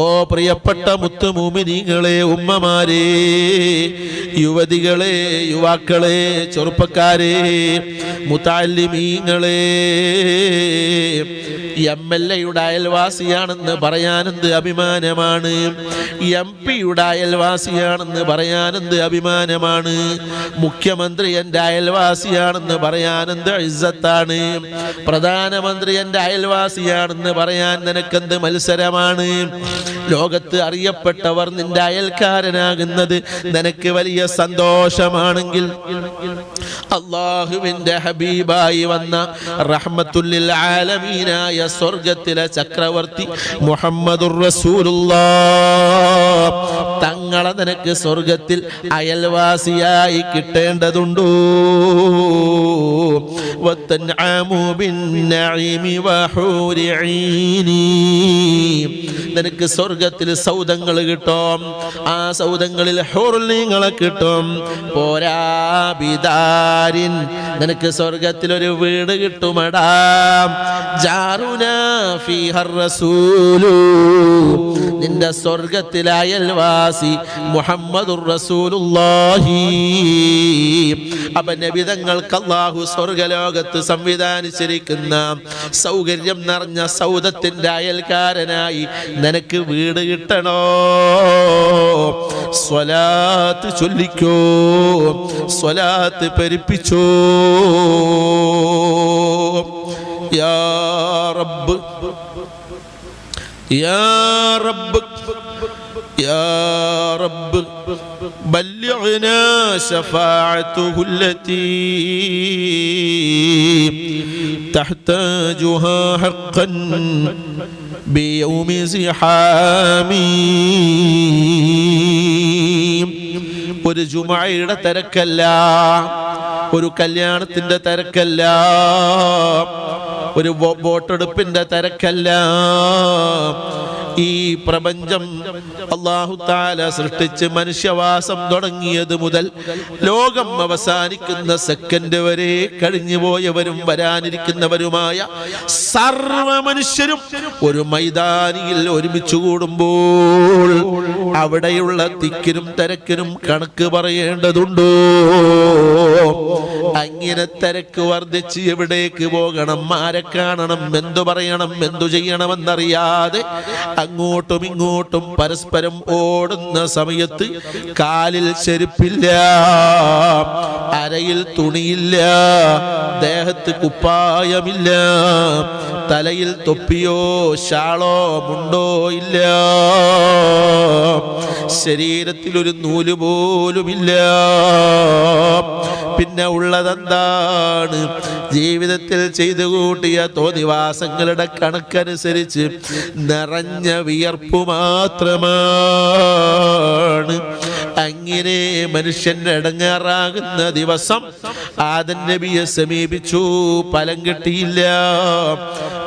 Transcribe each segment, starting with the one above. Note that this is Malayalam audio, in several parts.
ഓ പ്രിയപ്പെട്ട മുത്തുമൂമിനിങ്ങളെ ഉമ്മമാരെ യുവതികളെ യുവാക്കളെ ചെറുപ്പക്കാരെ മുത്താലിമീങ്ങളെ എം എൽ എയുടെ അയൽവാസിയാണെന്ന് പറയാനെന്ത് അഭിമാനമാണ്? എം പിയുടെ അയൽവാസിയാണെന്ന് പറയാനെന്ത് അഭിമാനമാണ്? മുഖ്യമന്ത്രി എന്റെ അയൽവാസിയാണെന്ന് പറയാനെന്ത് ഇസ്സത്താണ്? പ്രധാനമന്ത്രി എന്റെ അയൽവാസിയാണെന്ന് പറയാൻ നിനക്കെന്ത് മത്സരമാണ്? ലോകത്ത് അറിയപ്പെട്ടവർ നിന്റെ അയൽക്കാരനാകുന്നത് നിനക്ക് വലിയ സന്തോഷമാണെങ്കിൽ. അള്ളാഹുവിന്റെ ഹബീബായി വന്ന റഹ്മത്തുല്ലിൽ ആലമീനായ സ്വർഗത്തിലെ ചക്രവർത്തി മുഹമ്മദുർ റസൂലുള്ളാ നിങ്ങളെ നിനക്ക് സ്വർഗത്തിൽ അയൽവാസിയായി കിട്ടേണ്ടതുണ്ടോ? നിനക്ക് സ്വർഗത്തിൽ സൗദങ്ങൾ കിട്ടും. ആ സൗദങ്ങളിൽ ഹോർലിങ്ങളെ കിട്ടും. പോരാ ബിദാരിൻ നിനക്ക് സ്വർഗത്തിൽ ഒരു വീട് കിട്ടുമടാം. നിന്റെ സ്വർഗത്തിലായൽവാസി മുഹമ്മദുർ റസൂലുള്ളാഹി. അള്ളാഹു സ്വർഗലോകത്ത് സംവിധാനിച്ചിരിക്കുന്ന സൗകര്യം നിറഞ്ഞ സൗദത്തിന്റെ അയൽക്കാരനായി നിനക്ക് വീട് കിട്ടണോ? സ്വലാത്ത് ചൊല്ലിക്കോ? സ്വലാത്ത് പെരുപ്പിച്ചോ? യാ റബ്ബ്. യാ റബ്ബ്. يا رب بلغنا شفاعته التي تحتاجها حقا بيوم زحام ഒരു ജുമയുടെ തിരക്കല്ല ഒരു കല്യാണത്തിന്റെ തിരക്കല്ല ഒരു വോ- വോട്ടെടുപ്പിന്റെ തിരക്കല്ല ഈ പ്രപഞ്ചം അള്ളാഹു താല സൃഷ്ടിച്ച് മനുഷ്യവാസം തുടങ്ങിയത് മുതൽ ലോകം അവസാനിക്കുന്ന സെക്കൻഡ് വരെ കഴിഞ്ഞുപോയവരും വരാനിരിക്കുന്നവരുമായ സർവ മനുഷ്യരും ഒരു മൈതാനിയിൽ ഒരുമിച്ച് കൂടുമ്പോൾ അവിടെയുള്ള തിക്കിനും തിരക്കിനും കണക്ക് പറയേണ്ടതുണ്ടോ? അങ്ങനെ തിരക്ക് വർദ്ധിച്ച് എവിടേക്ക് പോകണം? ആരെ കാണണം? എന്തു പറയണം? എന്തു ചെയ്യണമെന്നറിയാതെ അങ്ങോട്ടും ഇങ്ങോട്ടും പരസ്പരം ഓടുന്ന സമയത്ത് കാലിൽ ചെരുപ്പില്ല അരയിൽ തുണിയില്ല ദേഹത്ത് കുപ്പായമില്ല തലയിൽ തൊപ്പിയോ ശാളോ മുണ്ടോ ഇല്ല. ശരീരത്തിൽ ഒരു നൂൽ പോലുമില്ല. പിന്നെ ഉള്ളതെന്താണ് ജീവിതത്തിൽ ചെയ്തു കൂട്ടിയ തോന്നിവാസങ്ങളുടെ കണക്കനുസരിച്ച് നിറഞ്ഞ വിയർപ്പു മാത്രമാണ്. അങ്ങനെ മനുഷ്യൻ അടങ്ങാറാകുന്ന ദിവസം ആദൻ നബിയെ സമീപിച്ചു ഫലം കിട്ടിയില്ല.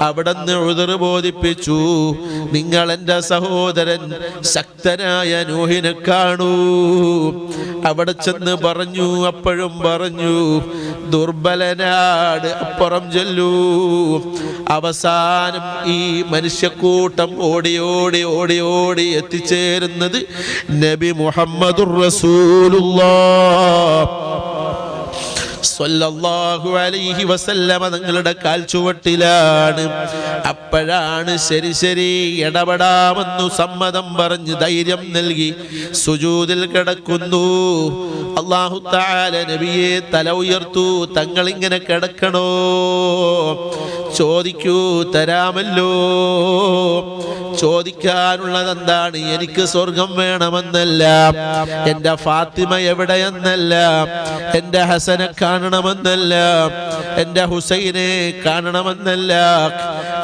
അവിടുന്ന് ഉതിർ ബോധിപ്പിച്ചു നിങ്ങൾ എന്റെ സഹോദരൻ ശക്തനായ നൂഹിനെ കാണൂ. അവിടെ ചെന്ന് പറഞ്ഞു അപ്പോഴും പറഞ്ഞു ദുർബലനാട് അപ്പുറം ചെല്ലൂ. അവസാനം ഈ മനുഷ്യക്കൂട്ടം ഓടി ഓടി ഓടി ഓടി എത്തിച്ചേരുന്നത് നബി മുഹമ്മദുർ റസൂലുള്ളാഹ്. സ്വല്ലല്ലാഹു അലൈഹി വസല്ലമ നിങ്ങളുടെ കാൽ ചുവട്ടിലാണ്. അപ്പോഴാണ് ശരി ശരി ഇടപെടാമെന്നു സമ്മതം പറഞ്ഞ് ധൈര്യം നൽകി സുജൂതിൽ കിടക്കുന്നു. അള്ളാഹു താല നബിയെ തല ഉയർത്തു തങ്ങൾ ഇങ്ങനെ കിടക്കണോ? ചോദിക്കൂ തരാമല്ലോ. ചോദിക്കാനുള്ളത് എന്താണ് എനിക്ക് സ്വർഗം വേണമെന്നല്ല. എന്റെ ഫാത്തിമ എവിടെയെന്നല്ല. എന്റെ ഹസനെ കാണണമെന്നല്ല. എന്റെ ഹുസൈനെ കാണണമെന്നല്ല.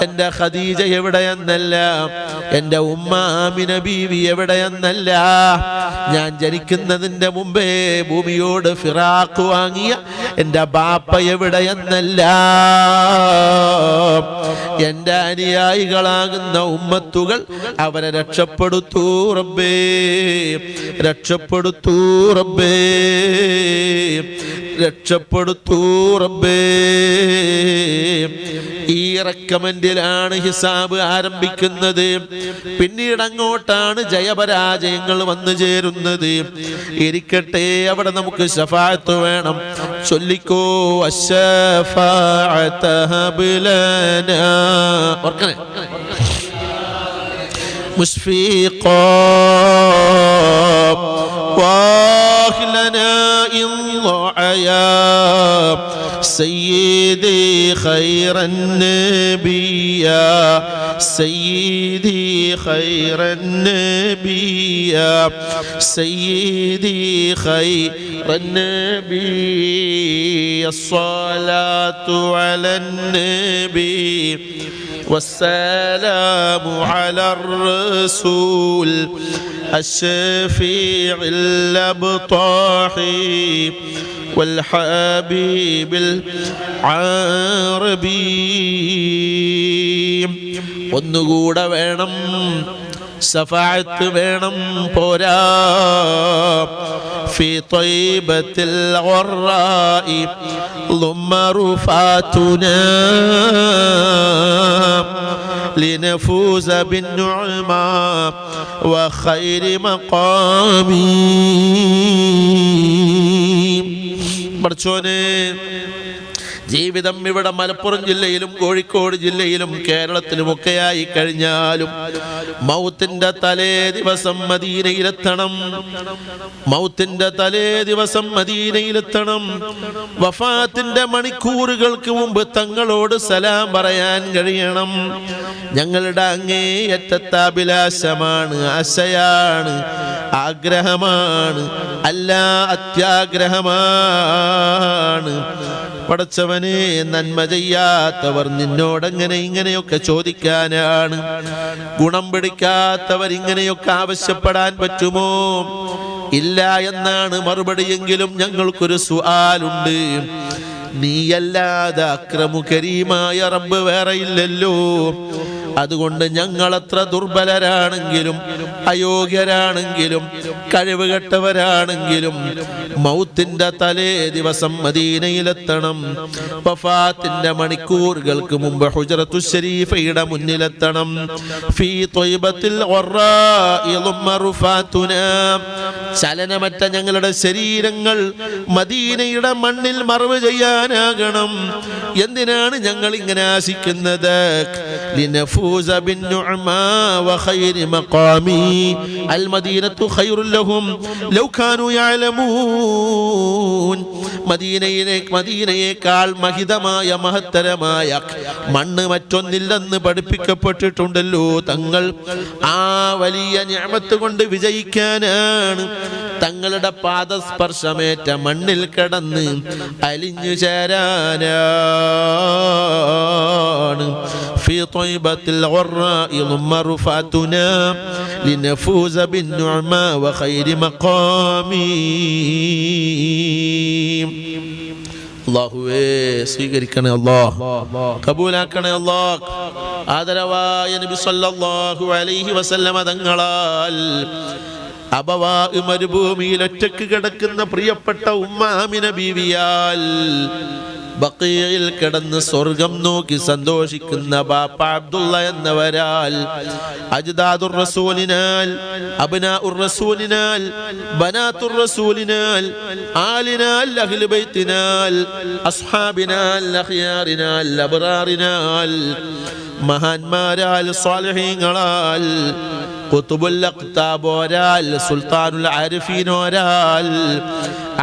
എന്റെ ഖദീജ എവിടെയെന്നല്ല? എന്റെ ഉമ്മ ആമിന ബീവി എവിടെയെന്നല്ല? ഞാൻ ജനിക്കുന്നതിന്റെ മുമ്പേ ഭൂമിയോട് ഫിറാഖ് വാങ്ങിയ എന്റെ ബാപ്പ എവിടെയെന്നല്ല? എന്റെ അനുയായികളാകുന്ന ഉമ്മത്തുകൾ അവരെ രക്ഷപ്പെടുത്തൂ റബ്ബേ. രക്ഷപ്പെടുത്തൂ റബ്ബേ. രക്ഷപ്പെടുത്തൂ റബ്ബേ. ഈ റെക്കമെൻഡിലാണ് ഹിസാബ് ആരംഭിക്കുന്നത് പിന്നീട് അങ്ങോട്ടാണ് ജയപരാജയങ്ങൾ വന്നു ചേരുന്നത് ഇരിക്കട്ടെ അവിടെ നമുക്ക് ശഫാത്ത് വേണം ചൊല്ലിക്കോ അശ്ശഫാഅത്ത ഹബ്ലനാ. ഓർക്കണേ مشفقا واهلنا إن ضعيا سيدي خير النبي يا سيدي خير النبي يا سيدي خير النبي الصلاة على النبي والسلام على الرسول الشفيع الأبطاحي والحبيب العربي ഒന്നുകൂടെ വേണം സഫായത്ത് വേണം പോരാ في طيبة الغراء ضم رفاتنا لنفوز بالنعمى وخير مقام പഠിച്ചോനെ ജീവിതം ഇവിടെ മലപ്പുറം ജില്ലയിലും കോഴിക്കോട് ജില്ലയിലും കേരളത്തിലുമൊക്കെയായി കഴിഞ്ഞാലും മൗത്തിന്റെ തലേ ദിവസം മദീനയിലെത്തണം. മൗത്തിന്റെ തലേ ദിവസം മദീനയിലെത്തണം. വഫാത്തിന്റെ മണിക്കൂറുകൾക്ക് മുമ്പ് തങ്ങളോട് സലാം പറയാൻ കഴിയണം. ഞങ്ങളുടെ അങ്ങേയറ്റത്തെ അഭിലാഷമാണ് ആശയാണ് ആഗ്രഹമാണ് അല്ല അത്യാഗ്രഹമാണ്. പടച്ചവനെ നന്മ ചെയ്യാത്തവർ നിന്നോടങ്ങനെ ഇങ്ങനെയൊക്കെ ചോദിക്കാനാണ്. ഗുണം പിടിക്കാത്തവർ ഇങ്ങനെയൊക്കെ ആവശ്യപ്പെടാൻ പറ്റുമോ? ഇല്ല എന്നാണ് മറുപടിയെങ്കിലും ഞങ്ങൾക്കൊരു സുആലുണ്ട്. നീയല്ലാതെ അക്രമുകരീമായ റബ്ബ് വേറെ ഇല്ലല്ലോ. അതുകൊണ്ട് ഞങ്ങൾ അത്ര ദുർബലരാണെങ്കിലും അയോഗ്യരാണെങ്കിലും കഴിവുകെട്ടവരാണെങ്കിലും മൗത്തിന്റെ തലേ ദിവസം മദീനയിലെത്തണം. വഫാത്തിന്റെ മണിക്കൂറുകൾക്ക് മുമ്പ് ഹുജറത്തു ഷരീഫയുടെ മുന്നിലെത്തണം. ഫീ. ചലനമറ്റ ഞങ്ങളുടെ ശരീരങ്ങൾ മദീനയുടെ മണ്ണിൽ മറവ് ചെയ്യാനാകണം. എന്തിനാണ് ഞങ്ങൾ ഇങ്ങനെ ആശിക്കുന്നത്? لنفوز بالنعمى وخير مقامي المدينة خير لهم لو كانوا يعلمون മദീനയിലെ മദീനയേക്കാൾ മഹിതമായ മഹത്തരമായ മണ്ണ് മറ്റൊന്നില്ലെന്ന് പഠിപ്പിക്കപ്പെട്ടിട്ടുണ്ടല്ലോ തങ്ങൾ ആ വലിയ ഞാമത്ത് കൊണ്ട് വിജയിക്കാനാണ് തങ്ങളുടെ പാദസ്പർശമേറ്റ മണ്ണിൽ കിടന്ന് അലിഞ്ഞു ചേരാനാണ് في طيبة الغراء ضم رفعتنا لنفوز بالنعمى وخير مقام അള്ളാഹുവേ സ്വീകരിക്കണേ അള്ളാഹ് കബൂലാക്കണേ അള്ളാഹ് ആദരവായ നബി സല്ലല്ലാഹു അലൈഹി വസല്ലമ തങ്ങളാൽ അബവാ മരുഭൂമിയിൽ ഒറ്റക്ക് കിടക്കുന്ന പ്രിയപ്പെട്ട ഉമ്മാമിന ബീവിയാൽ ബക്കയിൽ കിടന്ന് സ്വർഗം നോക്കി സന്തോഷിക്കുന്ന ബാപ്പ അബ്ദുള്ള എന്നവരാൽ അജ്ദാദുർ റസൂലിനാൽ അബ്നാഉർ റസൂലിനാൽ ബനാത്തുർ റസൂലിനാൽ ആലിനാൽ അഹ്ലു ബൈത്തിനാൽ അസ്ഹാബിനാൽ അഖിയാറിനാൽ അബ്റാറിനാൽ മഹാന്മാരാൽ സ്വാലിഹീങ്ങളാൽ ഖുതുബുൽ അഖ്താബ് ഒരാൽ സുൽത്താനുൽ ആരിഫീൻ ഒരാൽ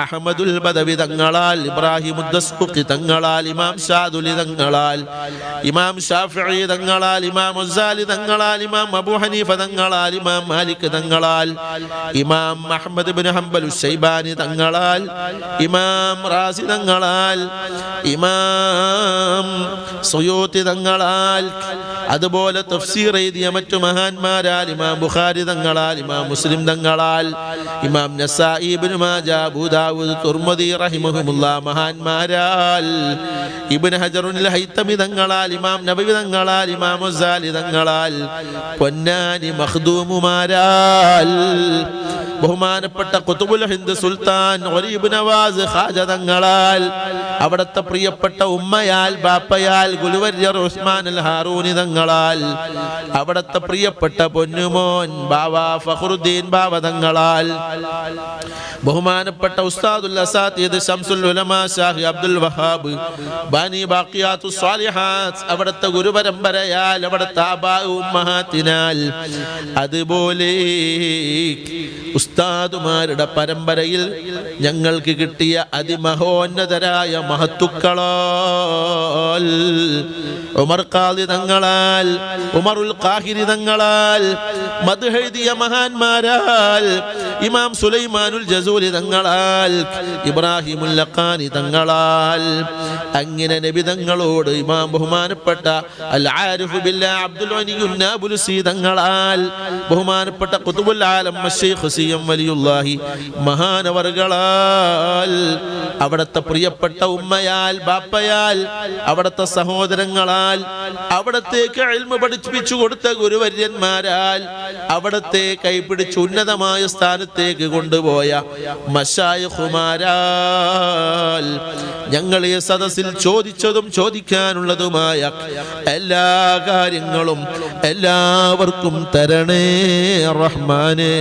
അഹമ്മദുൽ ബദവി തങ്ങളാൽ ഇബ്രാഹിം ഉദ്ദസ്ഖുഖി തങ്ങളാൽ ഇമാം ഷാദുലി തങ്ങളാൽ ഇമാം ഷാഫിഈ തങ്ങളാൽ ഇമാം ഉസാലി തങ്ങളാൽ ഇമാം അബൂ ഹനീഫ തങ്ങളാൽ ഇമാം Malik തങ്ങളാൽ Imam Ahmad bin Hanbal Shaibani തങ്ങളാൽ Imam Razi തങ്ങളാൽ ഇമാം സുയൂത്തി തങ്ങളാൽ അതുപോലെ തഫ്സീർ എഴുതിയ മറ്റു മഹാന്മാരാൽ ഇമാം ബുഖാരി തങ്ങളാൽ ഇമാം മുസ്ലിം തങ്ങളാൽ ഇമാം നസായി ഇബ്നു മാജ അബൂദാവൂദ് തുർമദി റഹിമഹുമുള്ള മഹാന്മാരാൽ ഇബ്നു ഹജറുൽ ഹൈത്തമി തങ്ങളാൽ ഇമാം നബി തങ്ങളാൽ ഇമാം മുസാലി തങ്ങളാൽ പൊന്നാനി മഖ്ദൂമുമാരാൽ. ബഹുമാനപ്പെട്ട കുത്തുബുൽ ഹിന്ദ് സുൽത്താൻ നവാസ് ഖാജ തങ്ങളാൽ അവിടുത്തെ പ്രിയപ്പെട്ട ഉമ്മയാൽ ബാപ്പയാൽ ഗുലുവര്യർ ഉസ്മാൻ അൽ ഹാറൂനി തങ്ങളാൽ അവിടുത്തെ പ്രിയപ്പെട്ട പൊന്നുമോൻ ബാവ ഫഖറുദ്ദീൻ ബാവ തങ്ങളാൽ. ബഹുമാനപ്പെട്ട ഉസ്താദുൽ അസാത്തിയത് ഷംസുൽ ഉലമാ ഷാഹി അബ്ദുൽ വഹാബ്. ബാനി ബാക്കിയാത്തു സ്വാലിഹാത്ത്. അവിടുത്തെ ഗുരുപരമ്പരയാൽ അവിടുത്തെ ആബാ ഉമ്മഹാത്തിനാൽ. അതുപോലെ ഉസ്താദുമാരുടെ പരമ്പരയിൽ ഞങ്ങൾക്ക് കിട്ടിയ അതിമഹോന്നതരായ മഹത്തുക്കളോ ഉമർ ഖാദി തങ്ങളാൽ ഉമറുൽ ഖാഹിരി തങ്ങളാൽ മധുഹെഴുതിയ മഹാന്മാരാൽ ഇമാം സുലൈമാനുൽ ജസൂലി തങ്ങളാൽ ഇബ്രാഹിമുൽ ലഖാനി തങ്ങളാൽ അങ്ങനെ നബി തങ്ങളോട് ഇമാം ബഹുമാനപ്പെട്ട അൽ ആരിഫ് ബില്ലാ അബ്ദുൽ നാബുലുസി തങ്ങളാൽ ബഹുമാനപ്പെട്ട ഖുതുബുൽ ആലം വലിയുള്ളാഹി വലിയുല്ലാഹി മഹാനവറുകളാൽ അവിടുത്തെ പ്രിയപ്പെട്ട ഉമ്മയാൽ ബാപ്പയാൽ അവിടുത്തെ സഹോദരങ്ങളാൽ അവിടത്തേക്ക് എൽമ പഠിപ്പിച്ചു കൊടുത്ത ഗുരുവര്യന്മാരാൽ അവിടത്തെ കൈപിടിച്ച് ഉന്നതമായ സ്ഥാനത്തേക്ക് കൊണ്ടുപോയ ഞങ്ങൾ ഈ സദസ്സിൽ ചോദിച്ചതും ചോദിക്കാനുള്ളതുമായ എല്ലാ കാര്യങ്ങളും എല്ലാവർക്കും തരണേ റഹ്മാനേ.